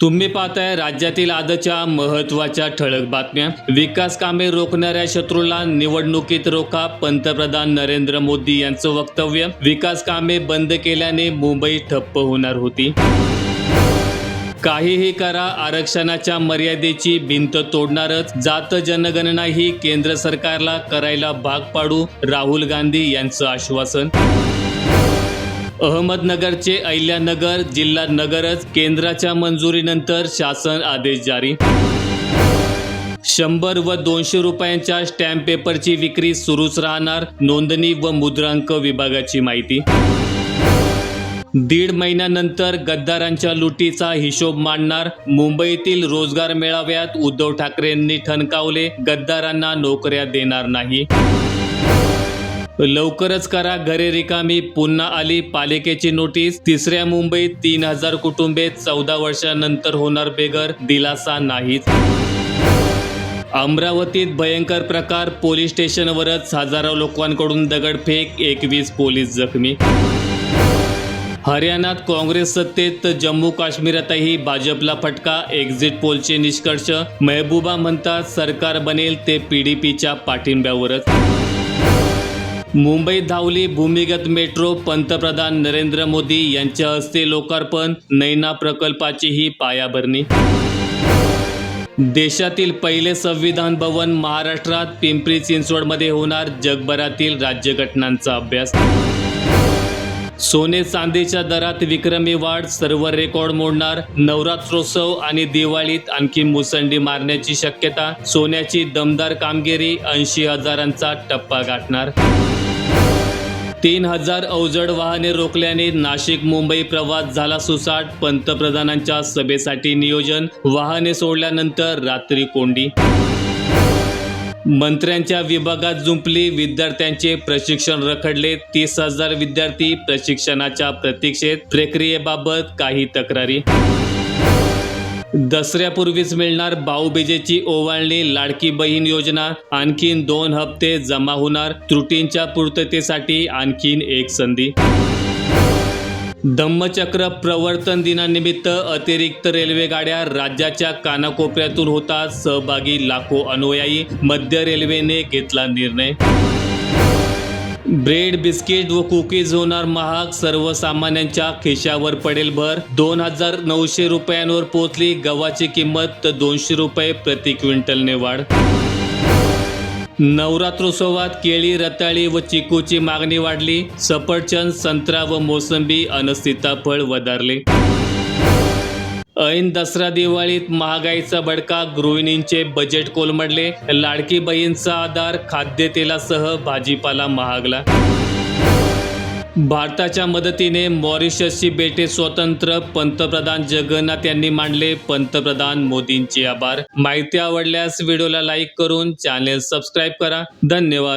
तुम्ही पाहताय राज्यातील आजच्या महत्त्वाच्या ठळक बातम्या. विकास कामे रोखणाऱ्या शत्रूला निवडणुकीत रोखा पंतप्रधान नरेंद्र मोदी यांचं वक्तव्य. विकास कामे बंद केल्याने मुंबई ठप्प होणार होती. काहीही करा आरक्षणाच्या मर्यादेची भिंत तोडणारच. जात जनगणना ही केंद्र सरकारला करायला भाग पाडू राहुल गांधी यांचं आश्वासन. अहमदनगरचे अहिल्यानगर जिल्हा नगरच केंद्राच्या मंजुरीनंतर शासन आदेश जारी. शंभर व दोनशे रुपयांच्या स्टॅम्प पेपरची विक्री सुरूच राहणार नोंदणी व मुद्रांक विभागाची माहिती. दीड महिन्यानंतर गद्दारांच्या लुटीचा हिशोब मांडणार मुंबईतील रोजगार मेळाव्यात उद्धव ठाकरेंनी ठणकावले गद्दारांना नोकऱ्या देणार नाही. लवकरच करा घरे रिकामी. पुन्हा आली पालिकेची नोटीस. तिसऱ्या मुंबईत तीन हजार कुटुंबे चौदा वर्षानंतर होणार बेघर. दिलासा नाहीच. अमरावतीत भयंकर प्रकार. पोलीस स्टेशनवरच हजारो लोकांकडून दगडफेक. एकवीस पोलीस जखमी. हरियाणात काँग्रेस सत्तेत. तर जम्मू काश्मीरातही भाजपला फटका. एक्झिट पोलचे निष्कर्ष. महबूबा म्हणतात सरकार बनेल ते पीडीपीच्या पाठिंब्यावरच. मुंबईत धावली भूमिगत मेट्रो पंतप्रधान नरेंद्र मोदी यांच्या हस्ते लोकार्पण नैना प्रकल्पाचीही पायाभरणी. देशातील पहिले संविधान भवन महाराष्ट्रात पिंपरी चिंचवडमध्ये होणार जगभरातील राज्यघटनांचा अभ्यास. सोने चांदीच्या दरात विक्रमी वाढ सर्व रेकॉर्ड मोडणार नवरात्रोत्सव आणि दिवाळीत आणखी मुसंडी मारण्याची शक्यता सोन्याची दमदार कामगिरी ऐंशी हजारांचा टप्पा गाठणार. तीन हजार अवजड वाहने रोखल्याने नाशिक मुंबई प्रवास झाला सुसाट पंतप्रधानांच्या सभेसाठी नियोजन वाहने सोडल्यानंतर रात्री कोंडी मंत्र्यांच्या विभागात जुंपली विद्यार्थ्यांचे प्रशिक्षण रखडले तीस हजार विद्यार्थी प्रशिक्षणाच्या प्रतीक्षेत प्रक्रियेबाबत काही तक्रारी. दसऱ्यापूर्वीच मिळणार भाऊबीजेची ओवाळणी लाडकी बहीण योजना आणखीन दोन हप्ते जमा होणार त्रुटींच्या पूर्ततेसाठी आणखीन एक संधी. धम्मचक्र प्रवर्तन दिनानिमित्त अतिरिक्त रेल्वे गाड्या राज्याच्या कानाकोपऱ्यातून होतात. सहभागी लाखो अनुयायी मध्य रेल्वेने घेतला निर्णय. ब्रेड बिस्किट व कुकीज होणार महाग. सर्वसामान्यांच्या खिशावर पडेल भर. दोन हजार नऊशे रुपयांवर पोचली गव्हाची किंमत. तर दोनशे रुपये प्रति क्विंटलने वाढ. नवरात्रोत्सवात केळी रताळी व चिकूची मागणी वाढली. सफरचंद संत्रा व मोसंबी अन सीताफळ वधारले. ऐन दसरा दिवाळीत महागाईचा बडका गृहिणींचे बजेट कोलमडले. लाडकी बहीणचा आधार खाद्यतेलासह भाजीपाला महागला. भारताच्या मदतीने मॉरिशसची बेटे स्वतंत्र पंतप्रधान जगन्नाथ यांनी मांडले पंतप्रधान मोदींचे आभार. माहिती आवडल्यास व्हिडिओला लाईक करून चॅनेल सबस्क्राईब करा. धन्यवाद.